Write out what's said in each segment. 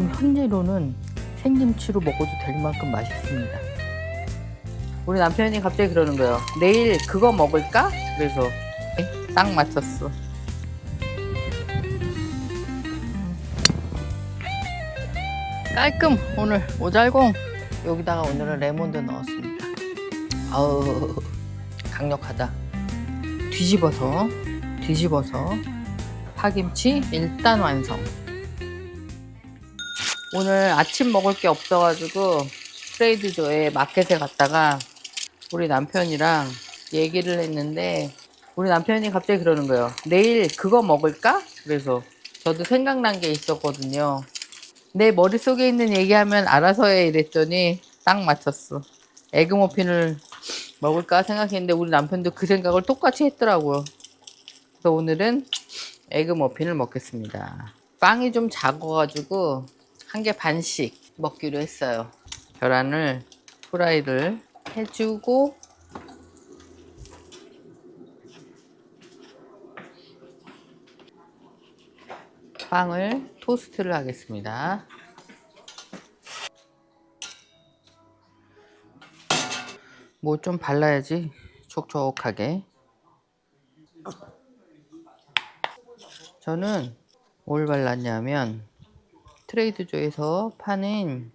지금 현재로는 생김치로 먹어도 될 만큼 맛있습니다. 우리 남편이 갑자기 그러는 거예요. 내일 그거 먹을까? 그래서 에, 딱 맞췄어. 깔끔 오늘 오잘공 여기다가 오늘은 레몬도 넣었습니다. 아우 강력하다. 뒤집어서 뒤집어서 파김치 일단 완성. 오늘 아침 먹을 게 없어가지고 트레이드조에 마켓에 갔다가 우리 남편이랑 얘기를 했는데 우리 남편이 갑자기 그러는 거예요. 내일 그거 먹을까? 그래서 저도 생각난 게 있었거든요. 내 머릿속에 있는 얘기하면 알아서 해 이랬더니 딱 맞췄어. 에그머핀을 먹을까 생각했는데 우리 남편도 그 생각을 똑같이 했더라고요. 그래서 오늘은 에그머핀을 먹겠습니다. 빵이 좀 작아가지고 한 개 반씩 먹기로 했어요. 계란을 프라이를 해주고 빵을 토스트를 하겠습니다. 뭐 좀 발라야지 촉촉하게. 저는 뭘 발랐냐면 트레이드조에서 파는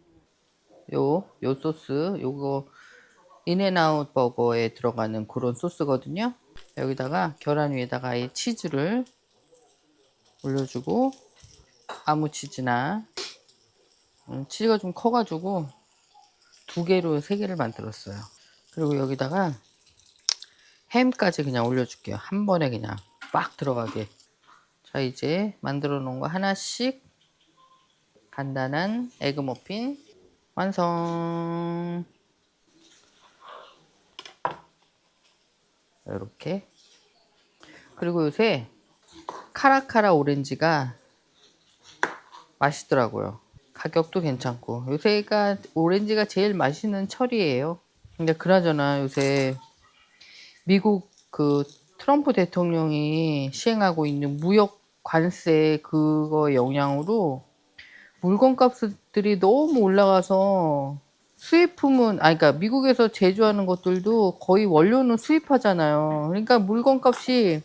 요, 요 소스, 요거 인앤아웃 버거에 들어가는 그런 소스거든요. 여기다가 계란 위에다가 이 치즈를 올려주고 아무 치즈나 음, 치즈가 좀 커가지고 두 개로 세 개를 만들었어요. 그리고 여기다가 햄까지 그냥 올려줄게요. 한 번에 그냥 빡 들어가게. 자 이제 만들어 놓은 거 하나씩 간단한 에그 머핀 완성. 이렇게. 그리고 요새 카라카라 오렌지가 맛있더라고요. 가격도 괜찮고. 요새가 오렌지가 제일 맛있는 철이에요. 근데 그나저나 요새 미국 그 트럼프 대통령이 시행하고 있는 무역 관세 그거 영향으로 물건 값들이 너무 올라가서 수입품은 아니 그러니까 미국에서 제조하는 것들도 거의 원료는 수입하잖아요. 그러니까 물건 값이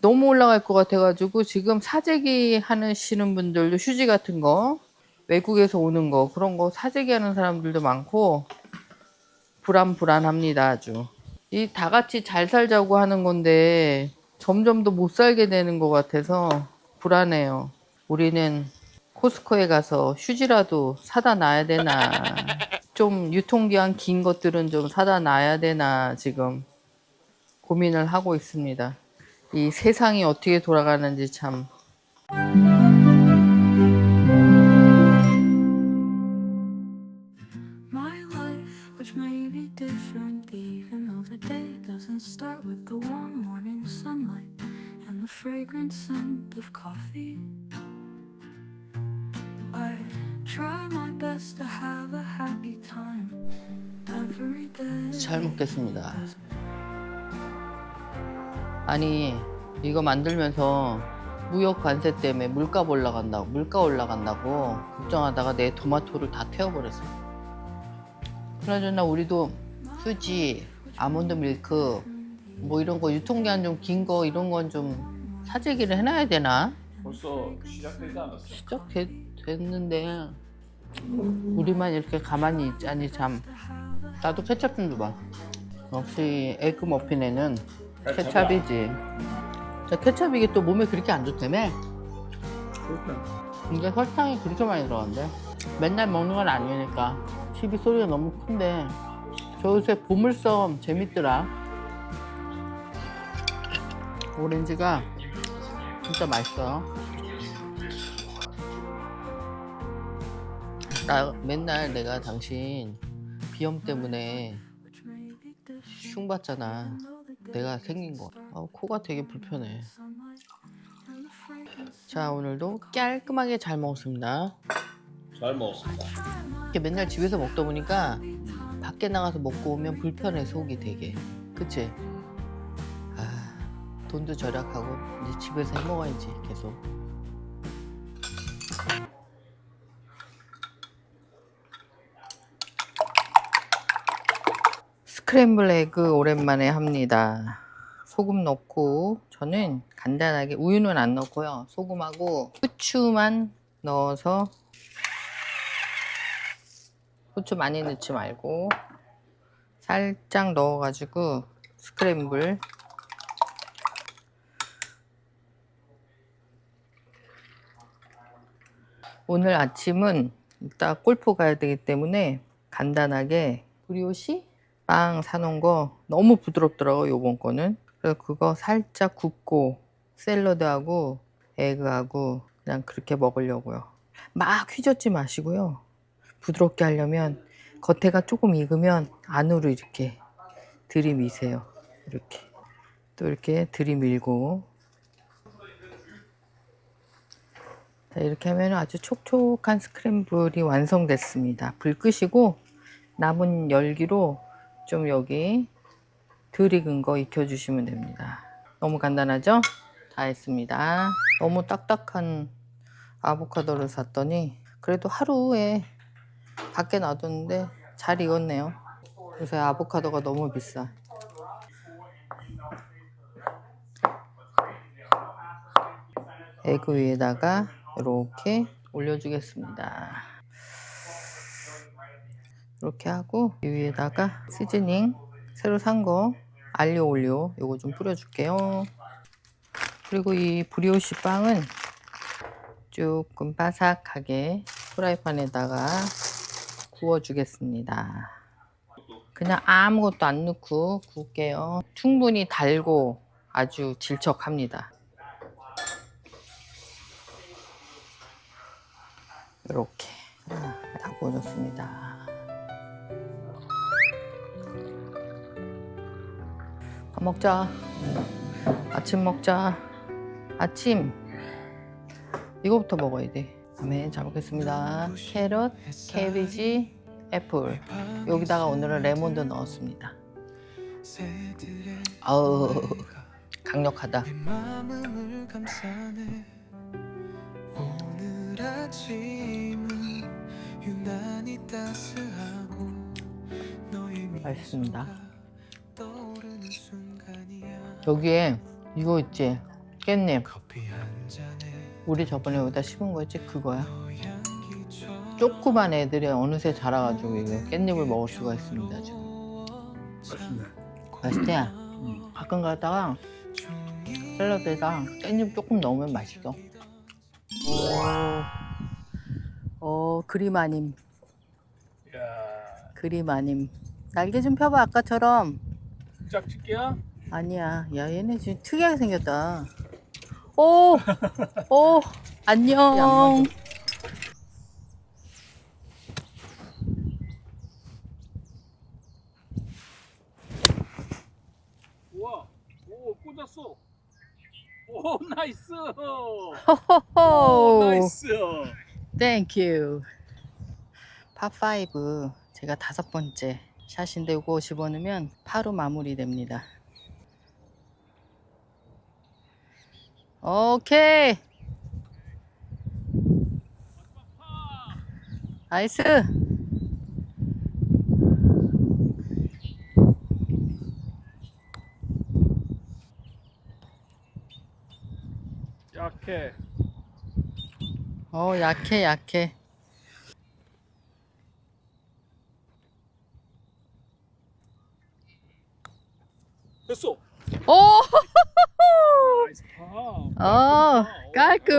너무 올라갈 것 같아가지고 지금 사재기 하시는 분들도 휴지 같은 거 외국에서 오는 거 그런 거 사재기 하는 사람들도 많고 불안불안합니다 아주 이 다 같이 잘 살자고 하는 건데 점점 더 못 살게 되는 것 같아서 불안해요 우리는 코스코에 가서 휴지라도 사다 놔야 되나? 좀 유통기한 긴 것들은 좀 사다 놔야 되나 지금 고민을 하고 있습니다. 이 세상이 어떻게 돌아가는지 참. My life, which may 잘 먹겠습니다. 아니 이거 만들면서 무역 관세 때문에 물값 올라간다고 물가 올라간다고 걱정하다가 내 토마토를 다 태워버렸어요. 그나저나 우리도 휴지, 아몬드 밀크 뭐 이런 거 유통기한 좀 긴 거 이런 건 좀 사재기를 해놔야 되나? 벌써 시작되지 않았어? 시작됐는데 우리만 이렇게 가만히 있자니 참. 나도 케첩 좀 줘봐. 역시 에그 머핀에는 케찹이지. 저 케찹 이게 또 몸에 그렇게 안 좋다며? 이게 설탕이 그렇게 많이 들어간대. 맨날 먹는 건 아니니까. TV 소리가 너무 큰데. 저 요새 보물섬 재밌더라. 오렌지가 진짜 맛있어 나 맨날 내가 당신 비염 때문에 흉 봤잖아. 내가 생긴 거. 아, 코가 되게 불편해. 자, 오늘도 깔끔하게 잘 먹었습니다. 잘 먹었습니다. 이렇게 맨날 집에서 먹다 보니까 밖에 나가서 먹고 오면 불편해, 속이 되게. 그치? 아, 돈도 절약하고 이제 집에서 해 먹어야지, 계속. 스크램블 에그 오랜만에 합니다. 소금 넣고 저는 간단하게 우유는 안 넣고요. 소금하고 후추만 넣어서 후추 많이 넣지 말고 살짝 넣어가지고 스크램블 오늘 아침은 이따 골프 가야 되기 때문에 간단하게 브리오시 빵 사놓은 거 너무 부드럽더라고 요번 거는. 그래서 그거 살짝 굽고 샐러드하고 에그하고 그냥 그렇게 먹으려고요. 막 휘젓지 마시고요. 부드럽게 하려면 겉에가 조금 익으면 안으로 이렇게 들이미세요. 이렇게. 또 이렇게 들이밀고. 자, 이렇게 하면 아주 촉촉한 스크램블이 완성됐습니다. 불 끄시고 남은 열기로 좀 여기 덜 익은 거 익혀주시면 됩니다. 너무 간단하죠? 다 했습니다. 너무 딱딱한 아보카도를 샀더니 그래도 하루에 밖에 놔뒀는데 잘 익었네요. 그래서 아보카도가 너무 비싸. 에그 위에다가 이렇게 올려주겠습니다. 이렇게 하고 이 위에다가 시즈닝 새로 산 거 알리오 올리오 요거 좀 뿌려줄게요. 그리고 이 브리오시 빵은 조금 바삭하게 프라이팬에다가 구워주겠습니다. 그냥 아무것도 안 넣고 구울게요. 충분히 달고 아주 질척합니다. 이렇게 아, 다 구워졌습니다. 먹자. 아침 먹자. 아침. 이거부터 먹어야 돼. 다음에 잘 먹겠습니다. 캐럿, 캐비지, 애플. 여기다가 오늘은 레몬도 넣었습니다. 아우 강력하다. 맛있습니다. 여기에 이거 있지? 깻잎. 우리 저번에 여기다 심은 거 있지? 그거야. 조그만 애들이 어느새 자라가지고 이거 깻잎을 먹을 수가 있습니다. 지금. 맛있지? 가끔 가다가 샐러드에다 깻잎 조금 넣으면 맛있어. 오, 오 그림 아님. 야, 그림 아님. 날개 좀 펴봐 아까처럼. 짝짓기야? 아니야. 야 얘네 지금 특이하게 생겼다. 오, 오, 안녕. 우와, 오 꽂았어. 오 나이스. 호호호. 나이스. 땡큐. 파5 제가 다섯 번째 샷인데 이거 집어넣으면 파로 마무리됩니다. 오케이. 나이스. 약해. 어 약해 약해. 됐어. 오. 나이스 파. 어,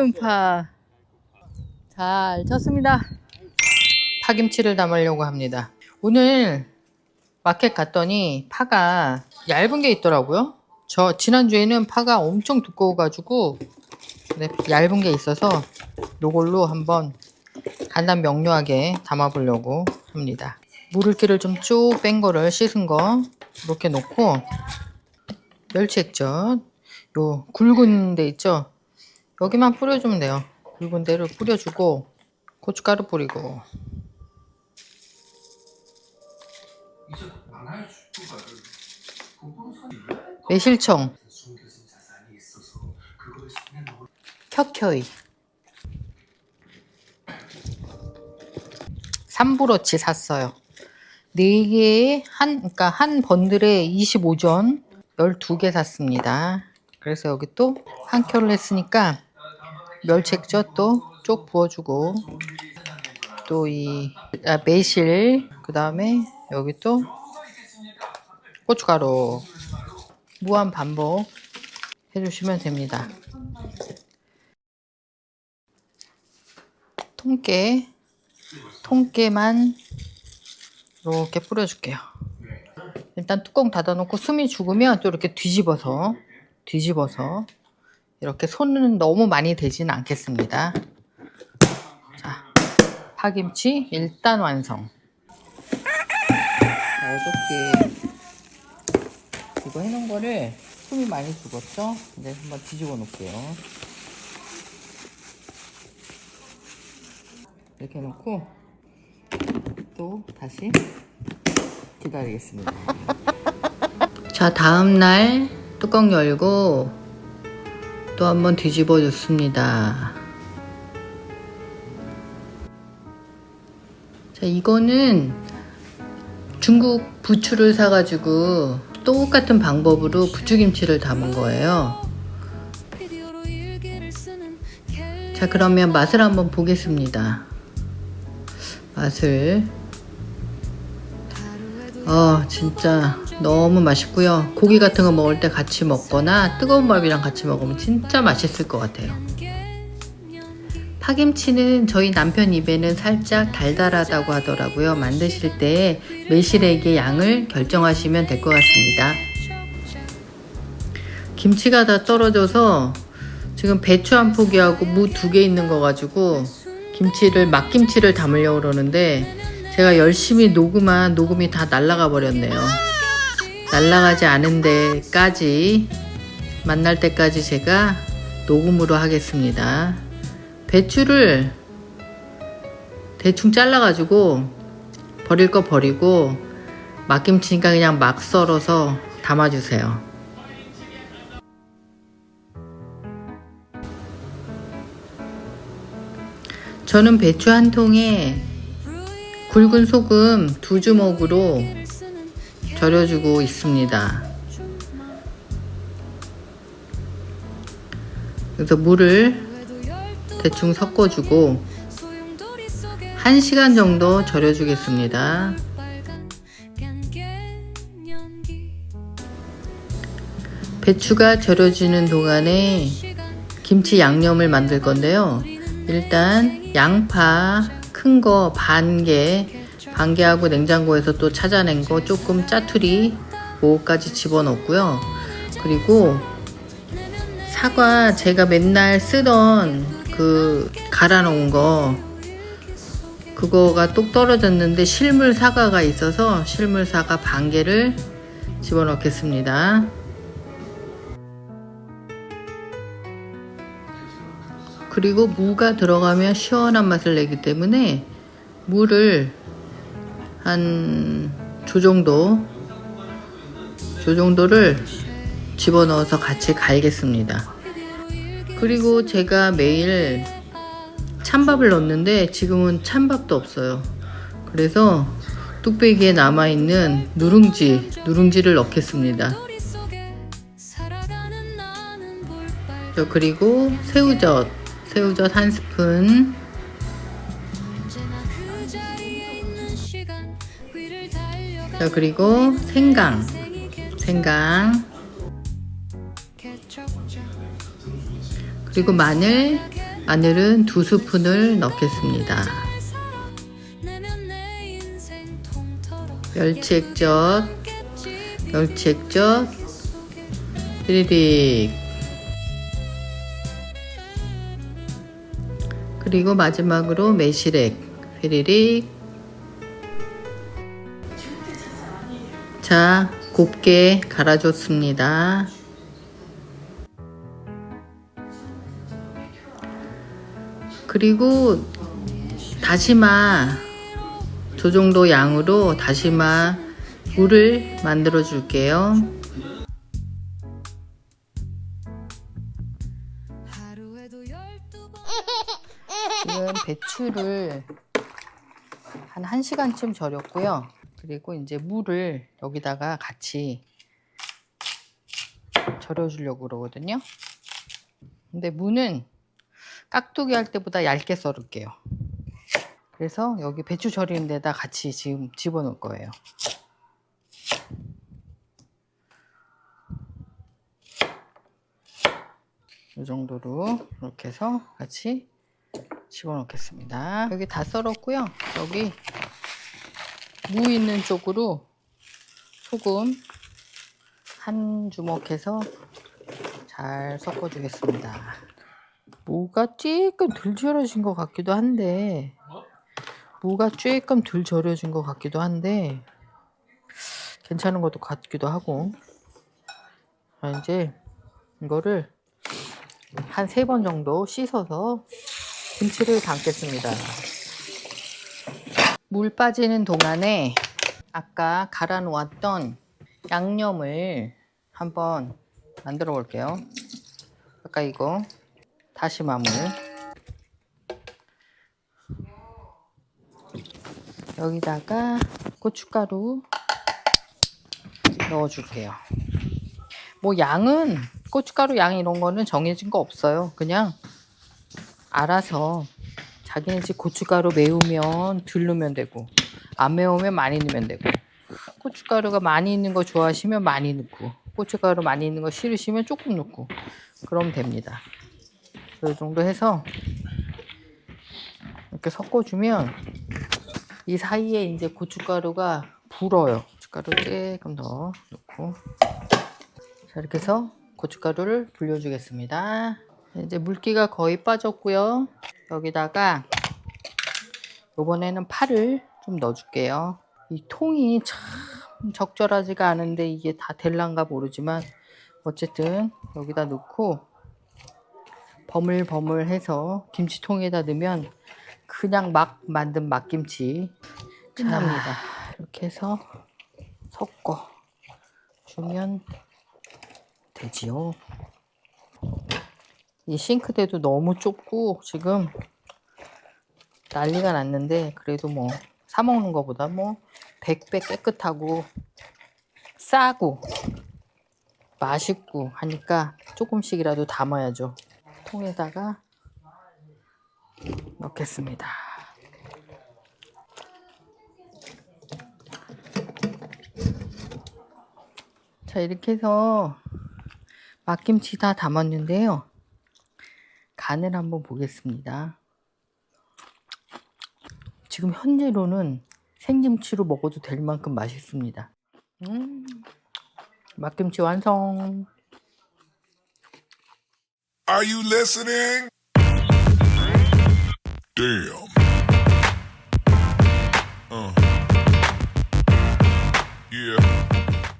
깔끔 파. 잘 쳤습니다. 파김치를 담으려고 합니다. 오늘 마켓 갔더니 파가 얇은 게 있더라고요. 저 지난주에는 파가 엄청 두꺼워가지고 네, 얇은 게 있어서 요걸로 한번 간단 명료하게 담아보려고 합니다. 물기를 좀 쭉 뺀 거를 씻은 거 이렇게 놓고 멸치 액젓 요 굵은 데 있죠? 여기만 뿌려주면 돼요. 굵은 데를 뿌려주고 고춧가루 뿌리고 매실청 켜켜이 삼브로치 샀어요. 4개에 한, 그러니까 한 번들에 25전 12개 샀습니다. 그래서 여기 또한 켤레 했으니까 멸치액젓 또쪽 부어주고 또 이 아, 매실 그 다음에 여기 또 고춧가루 무한 반복 해주시면 됩니다. 통깨 통깨만 이렇게 뿌려줄게요. 일단 뚜껑 닫아놓고 숨이 죽으면 또 이렇게 뒤집어서 뒤집어서 이렇게 손은 너무 많이 대지는 않겠습니다. 자, 파김치 일단 완성. 어저께 이거 해놓은 거를 숨이 많이 죽었죠? 이제 한번 뒤집어 놓을게요. 이렇게 해놓고 또 다시 기다리겠습니다. 자, 다음 날 뚜껑 열고 또 한번 뒤집어 줬습니다. 자, 이거는 중국 부추를 사가지고 똑같은 방법으로 부추김치를 담은 거예요. 자, 그러면 맛을 한번 보겠습니다. 맛을. 어, 진짜 너무 맛있고요. 고기 같은 거 먹을 때 같이 먹거나 뜨거운 밥이랑 같이 먹으면 진짜 맛있을 것 같아요. 파김치는 저희 남편 입에는 살짝 달달하다고 하더라고요. 만드실 때 매실액의 양을 결정하시면 될 것 같습니다. 김치가 다 떨어져서 지금 배추 한 포기하고 무 두 개 있는 거 가지고 김치를 막김치를 담으려고 그러는데 제가 열심히 녹음한 녹음이 다 날라가 버렸네요. 날라가지 않은 데까지 만날 때까지 제가 녹음으로 하겠습니다. 배추를 대충 잘라가지고 버릴 거 버리고 막김치니까 그냥 막 썰어서 담아주세요. 저는 배추 한 통에 굵은 소금 두 주먹으로 절여주고 있습니다. 그래서 물을 대충 섞어주고 1시간 정도 절여주겠습니다. 배추가 절여지는 동안에 김치 양념을 만들 건데요. 일단 양파 큰 거 반 개, 반 개하고 냉장고에서 또 찾아낸 거 조금 짜투리 5까지 집어넣고요. 그리고 사과 제가 맨날 쓰던 그 갈아 놓은 거 그거가 똑 떨어졌는데 실물 사과가 있어서 실물 사과 반 개를 집어넣겠습니다. 그리고 무가 들어가면 시원한 맛을 내기 때문에 무를 한 조 정도 조 정도를 집어넣어서 같이 갈겠습니다. 그리고 제가 매일 찬밥을 넣는데 지금은 찬밥도 없어요. 그래서 뚝배기에 남아있는 누룽지, 누룽지를 넣겠습니다. 저 그리고 새우젓, 새우젓 한 스푼, 자 그리고 생강, 생강, 그리고 마늘, 마늘은 두 스푼을 넣겠습니다. 멸치액젓, 멸치액젓, 띠리릭. 그리고 마지막으로 매실액, 휘리릭. 자, 곱게 갈아줬습니다. 그리고 다시마 저 정도 양으로 다시마 물을 만들어 줄게요. 지금 배추를 한 1시간쯤 절였고요. 그리고 이제 물을 여기다가 같이 절여주려고 그러거든요. 근데 무는 깍두기 할 때보다 얇게 썰을게요. 그래서 여기 배추 절이는 데다 같이 지금 집어넣을 거예요. 이 정도로 이렇게 해서 같이 집어넣겠습니다. 여기 다 썰었고요. 여기 무 있는 쪽으로 소금 한 주먹 해서 잘 섞어주겠습니다. 무가 조금 덜 절여진 것 같기도 한데 무가 조금 덜 절여진 것 같기도 한데 괜찮은 것도 같기도 하고 자, 이제 이거를 한 세 번 정도 씻어서 김치를 담겠습니다. 물 빠지는 동안에 아까 갈아 놓았던 양념을 한번 만들어 볼게요. 아까 이거 다시마물 여기다가 고춧가루 넣어줄게요. 뭐 양은 고춧가루 양 이런 거는 정해진 거 없어요. 그냥 알아서 자기네 집 고춧가루 매우면 덜 넣으면 되고 안 매우면 많이 넣으면 되고 고춧가루가 많이 있는 거 좋아하시면 많이 넣고 고춧가루 많이 있는 거 싫으시면 조금 넣고 그러면 됩니다. 이 정도 해서 이렇게 섞어주면 이 사이에 이제 고춧가루가 불어요. 고춧가루 조금 더 넣고 자 이렇게 해서 고춧가루를 불려주겠습니다. 이제 물기가 거의 빠졌고요. 여기다가 이번에는 파를 좀 넣어줄게요. 이 통이 참 적절하지가 않은데 이게 다 될란가 모르지만 어쨌든 여기다 넣고 버물버물해서 김치통에다 넣으면 그냥 막 만든 막김치 끝납니다. 이렇게 해서 섞어 주면 되지요. 이 싱크대도 너무 좁고 지금 난리가 났는데 그래도 뭐 사 먹는 거보다 뭐 100배 깨끗하고 싸고 맛있고 하니까 조금씩이라도 담아야죠. 통에다가 넣겠습니다. 자, 이렇게 해서 막김치 다 담았는데요. 간을 한번 보겠습니다. 지금 현재로는 생김치로 먹어도 될 만큼 맛있습니다. 음, 막김치 완성. Are you listening? Damn. Uh. Yeah.